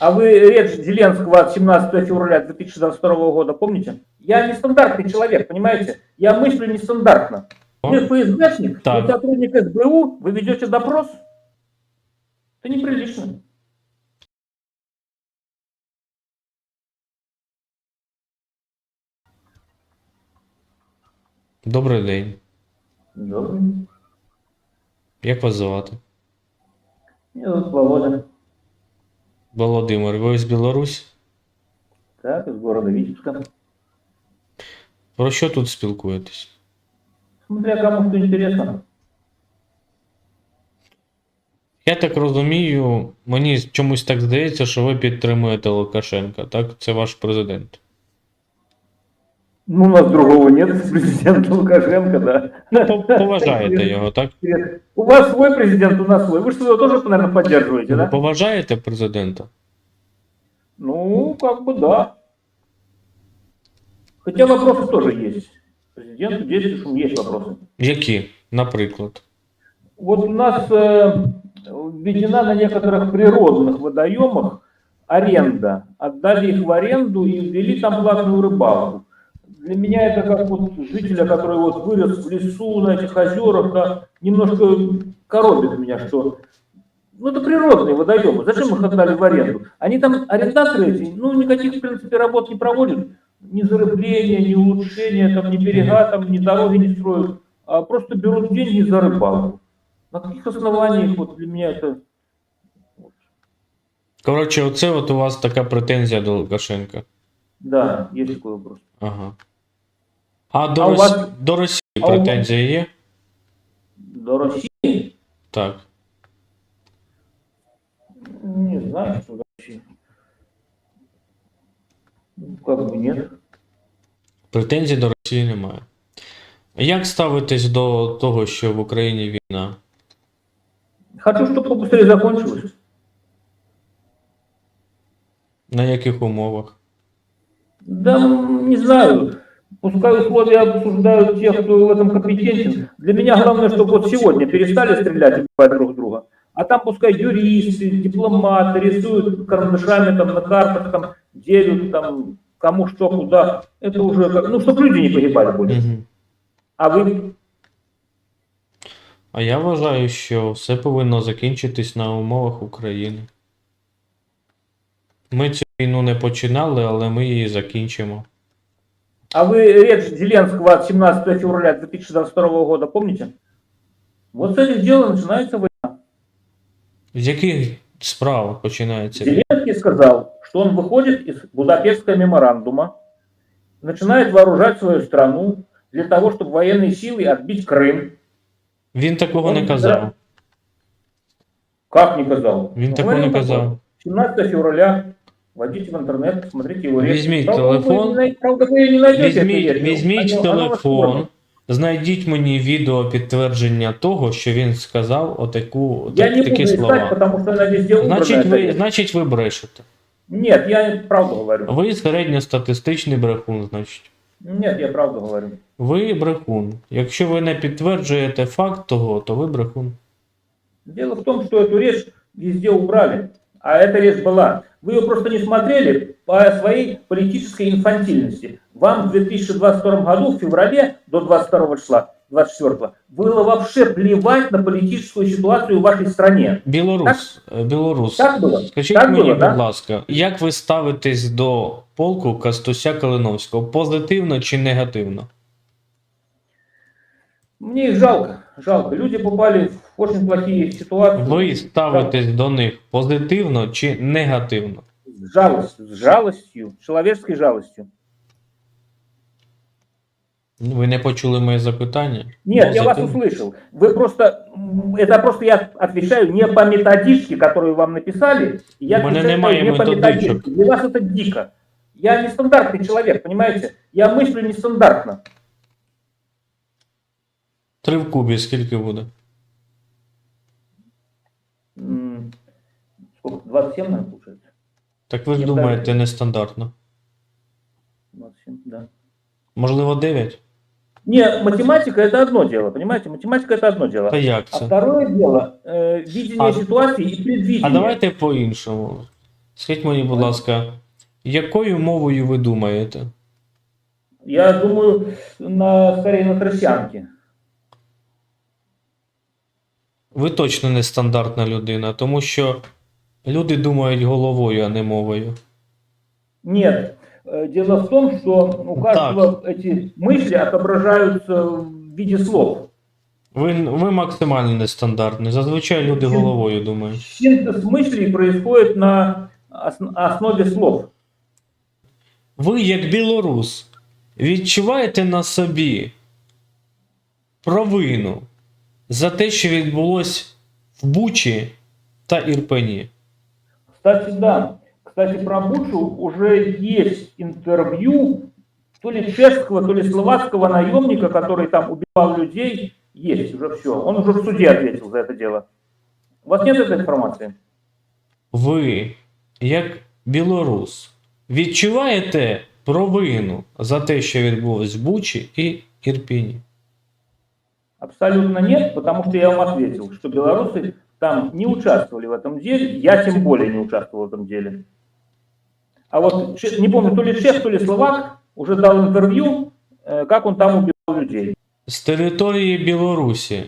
А вы речь Зеленского от 17 февраля 2022 года помните? Я нестандартный человек, понимаете? Я мыслю нестандартно. Вы ФСБшник, Так. вы сотрудник СБУ, вы ведете допрос? Это неприлично. Добрий день. Добрый. Як вас звати? Меня зовут Володя. Володимир, ви з Білорусь? Так, из города Витебска. Про що тут спілкуєтесь? Смотря кому что интересно. Я так розумію, мені чомусь так здається, що ви підтримуєте Лукашенка, так? Це ваш президент. Ну, у нас другого нет, президент Лукашенко, да. Ну, по- поважаєте його, так? У вас свой президент, у нас свой. Вы что, его тоже, наверное, поддерживаете, Ви да? поважаєте президента? Ну, как бы да. Хотя вопросы тоже есть. Президенту действующему есть вопросы. Які, наприклад? Вот у нас э, введена на некоторых природных водоемах аренда. Отдали их в аренду и ввели там платную рыбалку. Для меня это как вот жителя, который вот вырос в лесу, на этих озерах, да, немножко коробит меня, что ну это природные водоемы, зачем их отдали в аренду? Они там, арендаторы эти, ну никаких, в принципе, работ не проводят, ни зарыбления, ни улучшения, там, ни берега, там, ни дороги не строят, а просто берут деньги за рыбалку. На каких основаниях вот для меня это... Коротше, оце от у вас така претензія до Лукашенка. Да, есть такой вопрос. Ага. А до, А у Рос... вас- до Росії а у вас- претензії є? До России? Так. Не знаю, что до России. Ну, как бы нет. Претензій до Росії немає. Як ставитесь до того, що в Україні війна? Хочу, чтобы побыстрее закончилось. На яких умовах? Да, м, не знаю. Пускай условия обсуждают те, кто в этом компетентен. Для меня главное, чтобы вот сегодня перестали стрелять и убивать друг друга. А там пускай юристы, дипломаты рисуют карандашами там на картах, там делят там кому что, куда. Это уже как, ну, чтобы люди не погибали больше. Угу. А вы А я вважаю, що все повинно закінчитись на умовах України. Ми цю війну не починали, але ми її закінчимо. А вы речь Зеленского от 17 февраля 2022 года помните? Вот с этих дел и начинается война. З яких справ починається? Зеленский сказал, что он выходит из Будапештского меморандума, начинает вооружать свою страну для того, чтобы военные силы отбить Крым. Він такого не Он- казав. Как не казал? Він Ну, такого не говорил такое. казав. 17 февраля. Войдите в интернет, посмотрите его речь. Візьміть Правда, телефон. Вы, не най- правда, вы не найдете эту Візьміть, речь. візьміть Оно- оно вас телефон, кормит. знайдіть мені відео підтвердження того, що він сказав отаку, Я так- не такі буду искать, слова. потому что она везде убрана. Значить, эта ви, речь. значить, ви брешете. Нет, я правду говорю. Ви середньостатистичний брехун, значить. Нет, я правду говорю. Ви брехун. Якщо ви не підтверджуєте факт того, то ви брехун. Дело в том, что эту речь везде убрали, а эта речь была. Вы ее просто не смотрели по своей политической инфантильности. Вам в 2022 году, в феврале до 22 числа, 24 было вообще плевать на политическую ситуацию в вашей стране. Білорус, е, білорус. Так було? Скажіть Так мені, було, будь так? ласка, як ви ставитесь до полку Кастуся Калиновського? Позитивно чи негативно? Мне их жалко, жалко. Люди попали в очень плохие ситуации. Ви ставитесь до них позитивно чи негативно? С жалостью, с жалостью, человеческой жалостью. Ну, Ви не почули моє запитання? Нет, я вас Позитивно. услышал. Вы просто, м, это просто я отвечаю не по методичке, которую вам написали. Я У меня отвечаю немає не по методичок. методичке. Для вас это дико. Я нестандартный человек, понимаете? Я мыслю нестандартно. Три в кубі скільки буде? М, Сколько? 27, наверное, получается? Так ви ж Я думаєте так- нестандартно. 27, да. Можливо, 9? Не, математика это одно дело, понимаете? Математика это одно дело. Та як А це? второе дело, э, видение А- ситуации и предвидение. А давайте по-іншому. Скажіть мені, будь ласка, якою мовою ви думаєте? Я думаю, на, скорее на тростянке. Ви точно не стандартна людина, тому що люди думають головою, а не мовою. Нет. Э, Дело в том, что у каждого эти мысли отображаются в виде слов. Ви, ви максимально нестандартний. Зазвичай люди головою думають. Синтез мыслей происходит на ос- основе слов. Ви, як білорус, відчуваєте на собі провину за те, що відбулось в Бучі та Ірпені. Кстати, да. Кстати, про Бучу уже есть интервью то ли чешского, то ли словацкого наемника, который там убивал людей. Есть уже все. Он уже в суде ответил за это дело. У вас нет этой информации? Ви, як білорус, відчуваєте провину за те, що відбулось в Бучі і Ірпені. Абсолютно нет, потому что я вам ответил, что белорусы там не участвовали в этом деле, я тем более не участвовал в этом деле. А вот, че- не помню, то ли чех, то ли словак уже дал интервью, э, как он там убивал людей. З території Білорусі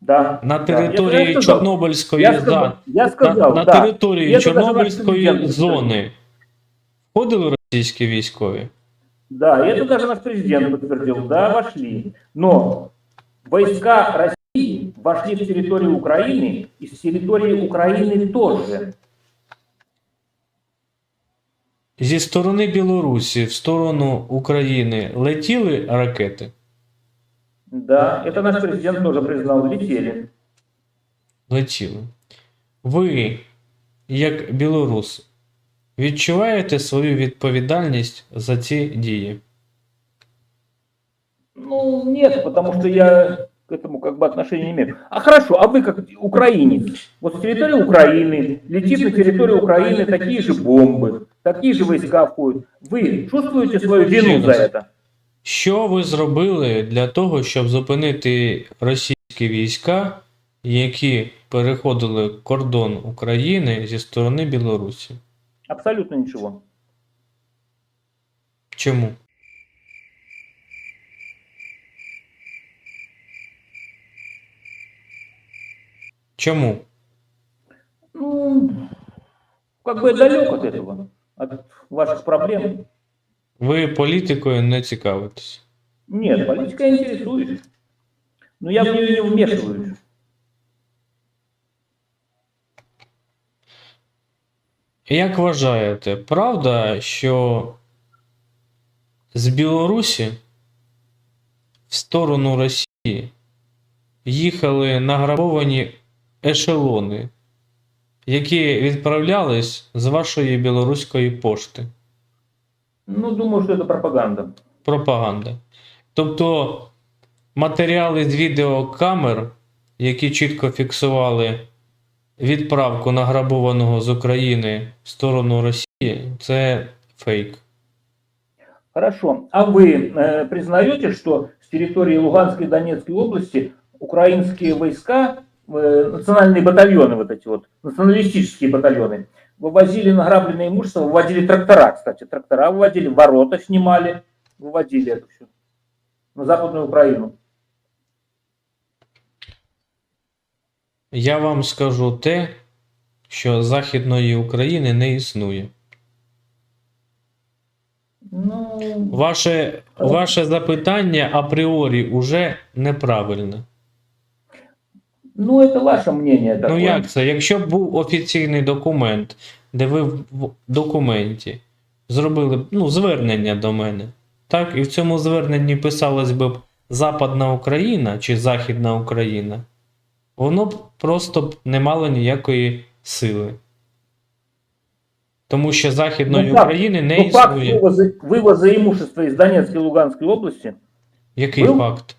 Да. на да. Я- я території сказал, Чорнобильської Я за- сказал, я на, сказал, на да. території Я тут даже Чорнобильської наш президент зони входили російські військові? Да, и это даже наш президент подтвердил, да, вошли. Но войска России вошли в территорию Украины, и с территории Украины тоже. Зі сторони Білорусі в сторону України летіли ракети? Да, это наш президент тоже признал, летели. Летіли. Ви, як білорус, відчуваєте свою відповідальність за ці дії? Ну, нет, потому что я к этому как бы отношения не имею. А хорошо, а вы как украинец, вот с территории Украины, летит на территорию Украины такие же бомбы, такие же войска входят. Вы чувствуете свою вину за это? Що ви зробили для того, щоб зупинити російські війська, які переходили кордон України зі сторони Білорусі? Абсолютно ничего. Чому? Чому? Ну, как бы я далек от этого, от ваших проблем. Ви політикою не цікавитесь. Нет, политика интересует. Но я в нее не вмешиваюсь. Як вважаєте, правда, що з Білорусі в сторону Росії їхали награбовані ешелони, які відправлялись з вашої білоруської пошти? Ну, думаю, что это пропаганда. Пропаганда. Тобто матеріали з відеокамер, які чітко фіксували відправку награбованого з України в сторону Росії, це фейк. Хорошо. А вы э, признаете, что с территории Луганской и Донецкой области украинские войска, э, национальные батальоны, вот эти вот, националистические батальоны, вывозили награбленное имущество, выводили трактора, кстати, трактора выводили, ворота снимали, выводили это все на Западную Украину. Я вам скажу те, що Західної України не існує. Ну, Ваше, ваше запитання апріорі уже неправильне. ну, это ваше мнение такое. Ну як це? Якщо б був офіційний документ, де ви в в документі зробили б, ну, звернення до мене, так, і в цьому зверненні писалось би б Западна Україна чи Західна Україна, воно б просто б не мало ніякої сили. Тому що Західної Ну, факт- України не Ну, факт існує. вывоза, вывоза имущества из Донецкой и Луганской области, Який Был? факт?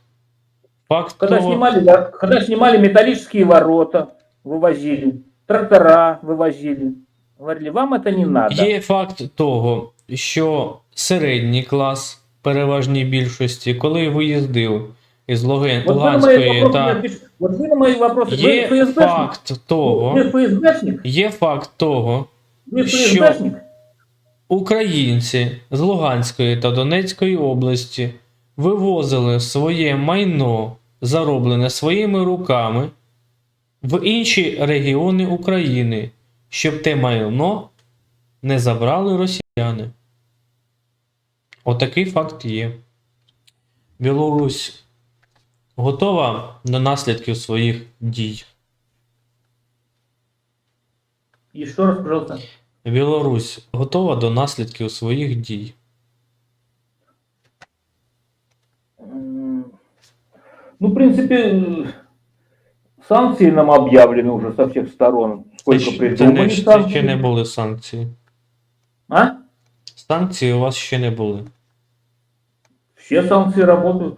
Факт когда того, снимали, да, когда снимали металлические ворота, вывозили, трактора вывозили. Говорили, вам это не надо. Є факт того, що середній клас в переважній більшості, коли виїздив із Луген- Вот вы на мои Луганської вопросы не та отвечаете. Вот вы на мои вопросы, є вы ФСБшник, факт того, вы ФСБшник, є факт того, вы Ты Що? ФСБшник? Українці з Луганської та Донецької області вивозили своє майно, зароблене своїми руками, в інші регіони України, щоб те майно не забрали росіяни. Отакий факт є. Білорусь готова до наслідків своїх дій. Еще раз, пожалуйста. Білорусь готова до наслідків своїх дій. Ну, в принципе, э, санкции нам объявлены уже со всех сторон. Сколько Це, ще- це, придумали не, це санкций. ще не були санкції. А? Санкції у вас ще не були. Все санкции работают.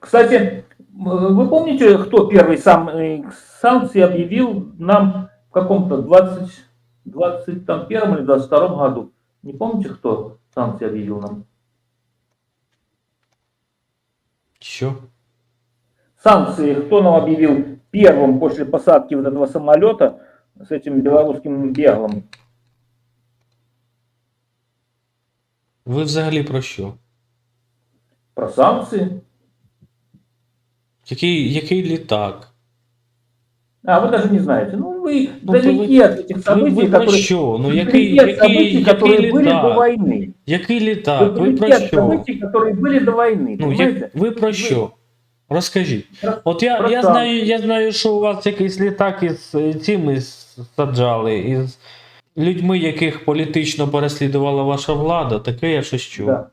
Кстати, м, вы помните, кто первый сам э, санкции объявил нам в каком-то 20, 21 или 22 году? Не помните, кто санкции объявил нам? Що? Санкции кто нам объявил первым после посадки вот этого самолета с этим белорусским беглом? Ви взагалі про що? Про санкции? Який, який літак? А, вы даже не знаете. Ну, вы Ну, то далеки от этих Ви, событий, ви про которые... що? Ну вы який, далеки от який, событий, которые який были до літак? войны. Який Вы літак? Ви далеки про от що? событий, которые были до войны. Ну, понимаете? як, ви про що? Розкажіть. Про- От я, про я, санкції. знаю, я знаю, що у вас якийсь літак із е, цими саджали, із людьми, яких політично переслідувала ваша влада, таке я щось чув. Да.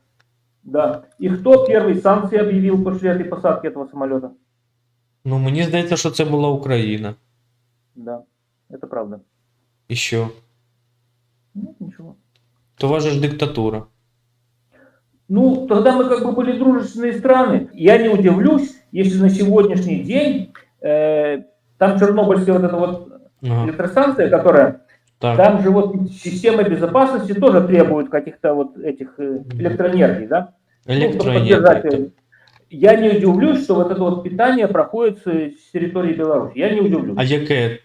Да. И кто первый санкции объявил после этой посадки этого самолета? Ну мені здається, що це була Україна. Да, это правда. І що? Ну, ничего. То ваша ж диктатура. Ну, тогда мы как бы были дружественные страны. Я не удивлюсь, если на сегодняшний день э, там Чернобыльская вот эта вот Ага, электростанция, которая, так. там же вот система безопасности тоже требует каких-то вот этих э, электроэнергий, да? Ну, чтобы Електроенергія. поддержать, э, Я не удивлюсь, что вот это вот питание проходит с, с территории Беларуси. Я не удивлюсь. А яке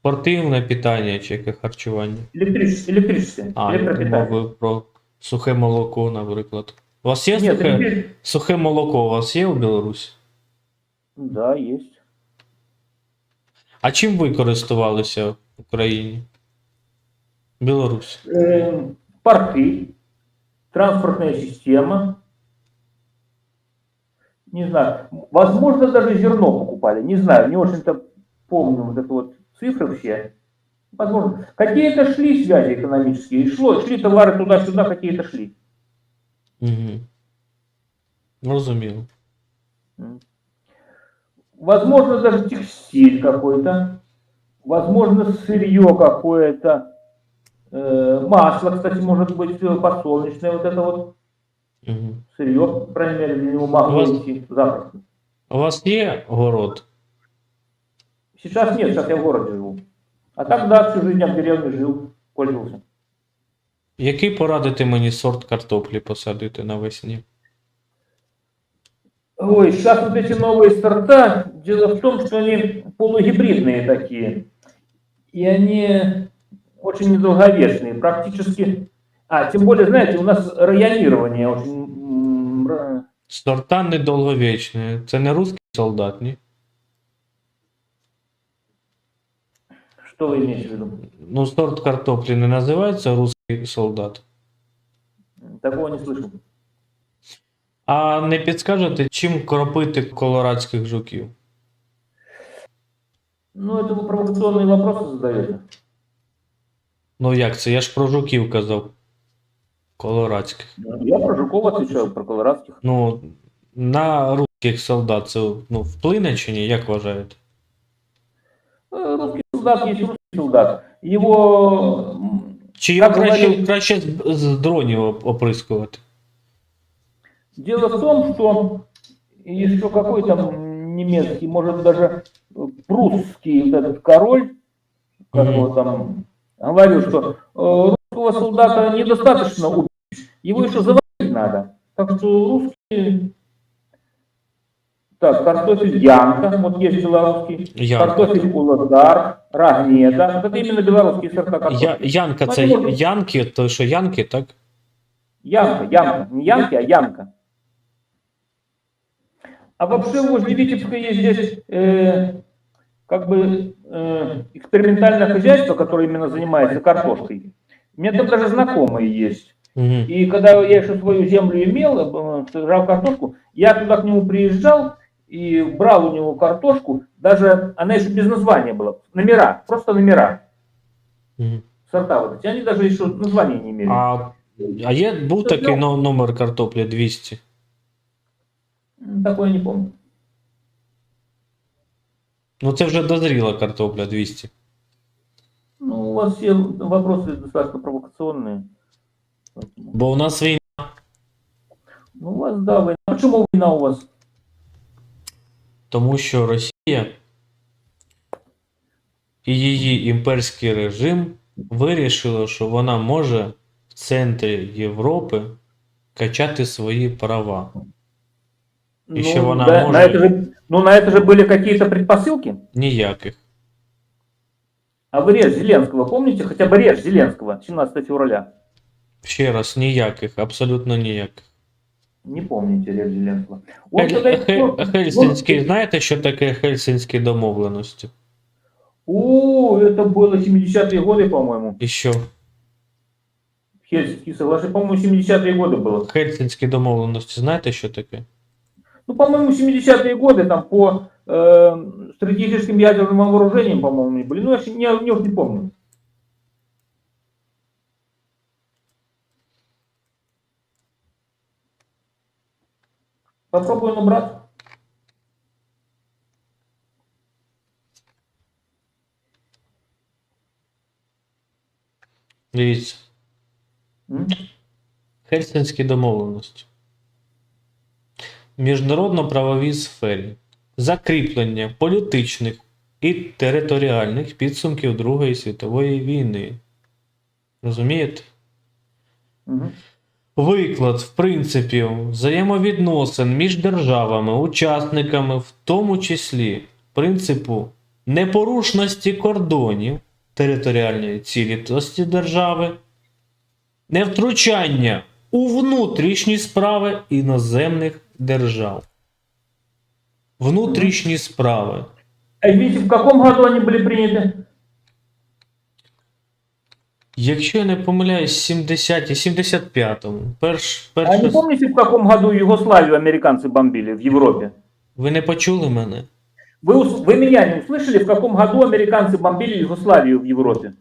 спортивне питання чи яке харчування? Электрическое, электрическое, А, я электропитание. думав, ви про сухе молоко, наприклад. У вас є Нет, сухе, электричес- сухе молоко? У вас є у Білорусі? Да, есть. А чим ви користувалися в Україні? Білорусь. Э, порты, транспортная система. Не знаю, возможно, даже зерно покупали. Не знаю, не очень-то помню вот это вот цифры все. Возможно, какие-то шли связи экономические, шло, шли товары туда-сюда, какие-то шли. Угу. Розуміло. М. Возможно, даже текстиль какой-то, возможно, сырье какое-то, Э, масло, кстати, может быть э, подсолнечное, вот это вот Угу. сырье, по крайней мере, для него могло У вас- идти запросто. У вас є город? Сейчас нет, сейчас я в городе живу. А так, да, всю жизнь я в деревне жил, пользовался. Який порадити мені сорт картоплі посадити навесні? Ой, сейчас вот эти новые сорта, дело в том, что они полугибридные такие. И они очень недолговечные, практически... А, тем более, знаете, у нас районирование очень... м, ра- Сорта недолговічні. Це не русський солдат, ні? Что вы имеете в виду? Ну, сорт картоплі не називається русський солдат. Такого не слышал. А не підскажете, чим кропити колорадських жуків? Ну, это вы провокационные вопросы задаете. Ну як це? Я ж про жуків казав. Колорадських. Я про Жукова отвечаю, про колорадских. Ну, на русських солдат це ну, вплине чи ні, як вважаєте? Э, Русский солдат есть русский солдат. Его... м, Чи його Як краще, говорив- краще з, з дронів оп- оприскувати? Дело в том, что еще какой там немецкий, может даже э, прусский вот этот король, как Мгм. его там, говорил, что э, русского солдата недостаточно убить, его еще заводить надо. Так что русские Так, картофель Янка, вот есть белорусский. Янка. Картофель Уладар, Рагнеда. Вот это именно белорусские сорта картофеля. Я, Янка, це Ну, Янки, то що Янки, так? Янка, Янка. Не Янки, а Янка. А вообще возле Витебска есть здесь э, как бы э, экспериментальное хозяйство, которое именно занимается картошкой. У меня там даже знакомые есть. Угу. И когда я еще свою землю имел, э, сажал картошку, я туда к нему приезжал и брал у него картошку, даже она еще без названия была, номера, просто номера, Угу. сорта вот эти, они даже еще названия не имели. А, а є був такий но- номер картоплі 200? М, Такое не помню. Ну це вже дозріла картопля 200. Ну, у вас все вопросы достаточно провокационные. Поэтому- Бо у нас війна. Ну, у вас, да, война. Почему война у вас? Тому що Росія і її імперський режим вирішили, що вона може в центрі Європи качати свої права. И еще ну, она да, может- на это же, ну, на это же были какие-то предпосылки. Ніяких. А вы речь Зеленского, помните? Хотя бы речь Зеленского, 17 февраля. Ще раз, ніяких, абсолютно ніяких. Не помните речь Зеленского. Он Хель- тогда- Хе- Хельсинські, знаєте, що таке Хельсинські домовленості? О, это было 70-е годы, по-моему. І що? Хельсинские соглашения, по-моему, 70-е годы было. Хельсинські домовленості, знаєте, що таке? Ну, по-моему, 70-е годы там по э, стратегическим ядерным вооружениям, по-моему, они были. Ну, я щ- не, не, не помню. Попробую набрать. Дивіться? Хельсинські домовленості. Міжнародно-правовій сфері закріплення політичних і територіальних підсумків Другої світової війни. Розумієте? Мгм. Виклад, в принципі, взаємовідносин між державами, учасниками, в тому числі принципу непорушності кордонів територіальної цілісності держави, невтручання у внутрішні справи іноземних держав. Внутрішні справи. А в каком году они были приняты? Якщо я не помиляюсь, 70 75-му. Перш, А не перше... помните, в каком году Югославию американцы бомбили в Европе? Ви не почули мене? Вы, ус- вы меня не услышали, в каком году американцы бомбили Югославию в Европе?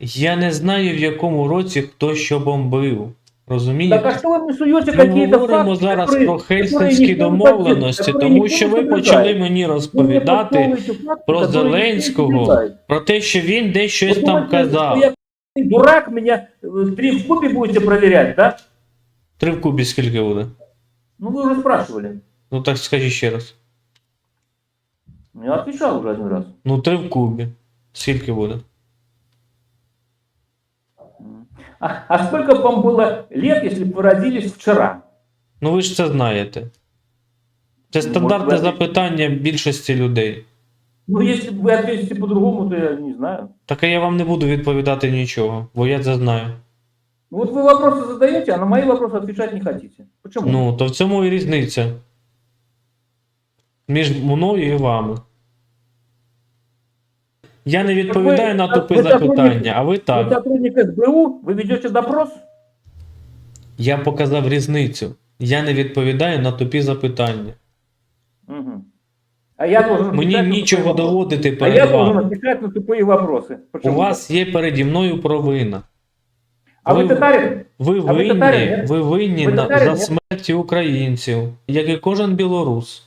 Я не знаю, в якому році хто що бомбив. Розумієте? Так а что вы мне суете Ми какие-то говоримо факты, зараз которые- про которые хельсинські никто не домовленості, подтверждает, тому которые що никто ви не почали подтверждает. мені Вы мне розповідати подсовываете факты, про которые никто не Зеленського, подтверждает. про те, що він десь щось Вы там думаете, что казав. я дурак, меня э, три в кубе будете проверять, да? Три в кубі скільки буде? Ну вы уже спрашивали. Ну так скажи ще раз. Я отвечал уже один раз. Ну, три в кубі. Скільки буде? А, а сколько бы вам было лет, если бы вы родились вчера? Ну ви ж це знаєте. Це Ну, стандартне може, ви- запитання більшості людей. Ну, если бы вы ответите по-другому, то я не знаю. Так а я вам не буду відповідати нічого, бо я це знаю. Ну, Вот вы вопросы задаете, а на мои вопросы отвечать не хотите. Почему? Ну, то в цьому і різниця. Між мною і вами. Я не відповідаю на Так ви- тупі ви сотрудник- запитання, а ви Вы так. сотрудник СБУ, вы ведете допрос? Я показав різницю. Я не відповідаю на тупі запитання. Мгм. А я должен Мені отвечать на нічого тупые вопросы. доводити А я перед должен вами. отвечать на тупые вопросы. У Почему? вас є переді мною провина. А вы ви- татарин? Ви А ви татарин, винні, ні? ви винні Ви на, татарин, за ні? смерті українців, як і кожен білорус.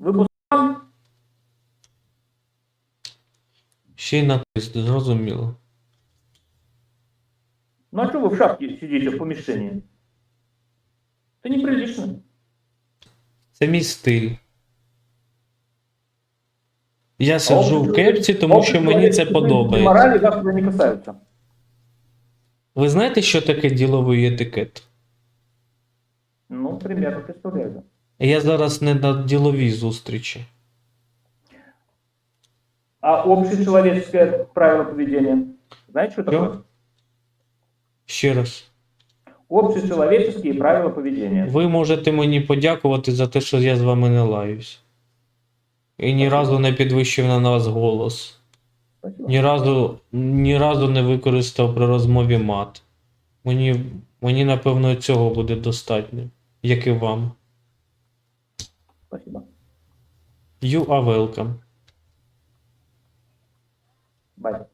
Вы мусульман? Ще й натиск, зрозуміло. Ну а что вы в шапке сидите в помещении? Это неприлично. Це мій стиль. Я сиджу в кепці, тому що мені це подобається. Морали вас не касаются. Ви знаєте, що таке діловий етикет? Ну, примерно представляю. Я зараз не на діловій зустрічі. А общечеловеческое правило поведения? Знаете, что такое? Ще раз. Общечеловеческие правила поведения. Ви можете мені подякувати за те, що я з вами не лаюсь. І ні разу не підвищив на нас голос. Ні разу, ні разу не використав при розмові мат. Мені, мені напевно, цього буде достатньо, як і вам. Спасибо. You are welcome. Bye.